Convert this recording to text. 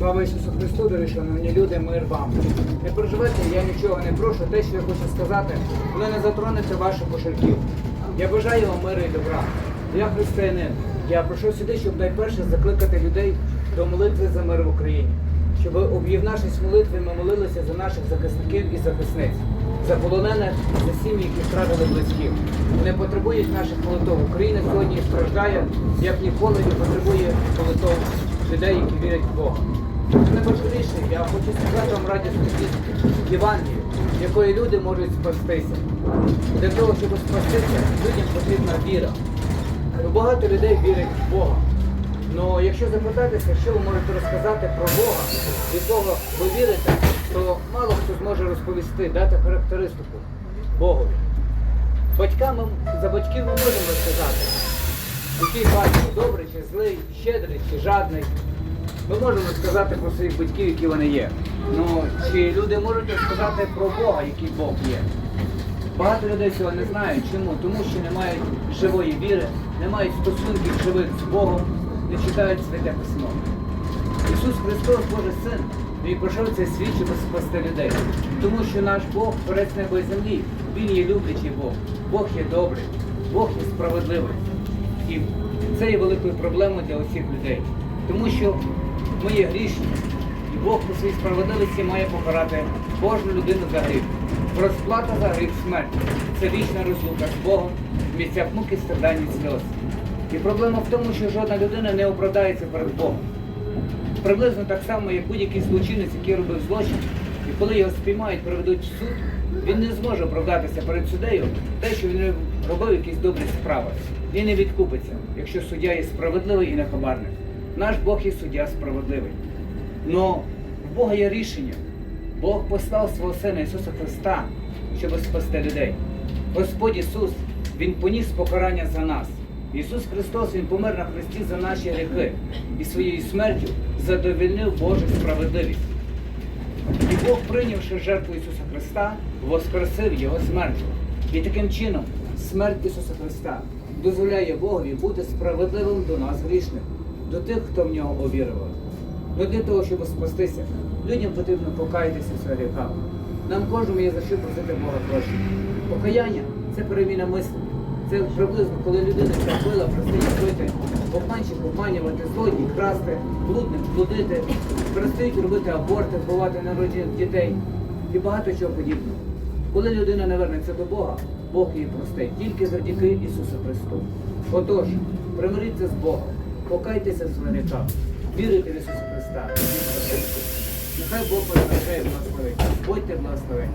Слава Ісусу Христу, дорогі шановні люди, мир вам. Не переживайте, я нічого не прошу. Те, що я хочу сказати, коли не затронеться ваших кошельків. Я бажаю вам миру і добра. Я християнин. Я прийшов сюди, щоб найперше закликати людей до молитви за мир в Україні. Щоб об'єднавшись в молитві, ми молилися за наших захисників і захисниць, за полонених, за сім'ї, які втратили близьких. Вони потребують наших молитов. Україна сьогодні страждає, як ніколи не потребує молитов людей, які вірять в Бога. Найважливіше, я хочу сказати вам радісну звістку Євангелію, якої люди можуть спастися. Для того, щоб спастися, людям потрібна віра. Багато людей вірять в Бога. Ну, якщо запитатися, що ви можете розказати про Бога, в якого ви вірите, то мало хто зможе розповісти, дати характеристику Богові. Батькам за батьків ми можемо розказати, який батько добрий чи злий, щедрий чи жадний. Ми можемо сказати про своїх батьків, які вони є. Ну, чи люди можуть розказати про Бога, який Бог є? Багато людей цього не знають. Чому? Тому що не мають живої віри, не мають стосунків живих з Богом, не читають святе письмо. Ісус Христос, Божий Син, Він пройшов цей світ, щоб спасти людей. Тому що наш Бог, творець неба і землі, Він є люблячий Бог. Бог є добрий, Бог є справедливий. І це є великою проблемою для усіх людей. Тому що ми є грішні, і Бог по своїй справедливості має покарати кожну людину за гріх. Розплата за гріх смерть це вічна розлука з Богом в місцях муки, страдань і сльоз. І проблема в тому, що жодна людина не оправдається перед Богом. Приблизно так само, як будь-який злочинець, який робив злочин, і коли його спіймають, приведуть в суд, він не зможе оправдатися перед суддею те, що він робив якісь добрі справи. Він не відкупиться, якщо суддя є справедливий і нехабарний. Наш Бог є суддя справедливий. Но в Бога є рішення. Бог послав свого Сина Ісуса Христа, щоб спасти людей. Господь Ісус, Він поніс покарання за нас. Ісус Христос, Він помер на Христі за наші гріхи і своєю смертю задовільнив Божу справедливість. І Бог, прийнявши жертву Ісуса Христа, воскресив Його смертю. І таким чином смерть Ісуса Христа дозволяє Богові бути справедливим до нас грішних, до тих, хто в нього увірував. Ну для того, щоб спастися, людям потрібно покаятися своїх гріхах. Нам кожному є за що просити Бога прощення. Покаяння це переміна мислення. Це приблизно, коли людина зробила, перестає робити обманщик, обманювати злодій, красти, блудним, блудити, перестають робити аборти, вбивати народжених дітей і багато чого подібного. Коли людина не вернеться до Бога, Бог її простить тільки завдяки Ісусу Христу. Отож, примиріться з Богом, покайтеся в своїх речах. вірите в Ісуса Христа. Нехай Бог вас навчає благословить. Будьте благословені.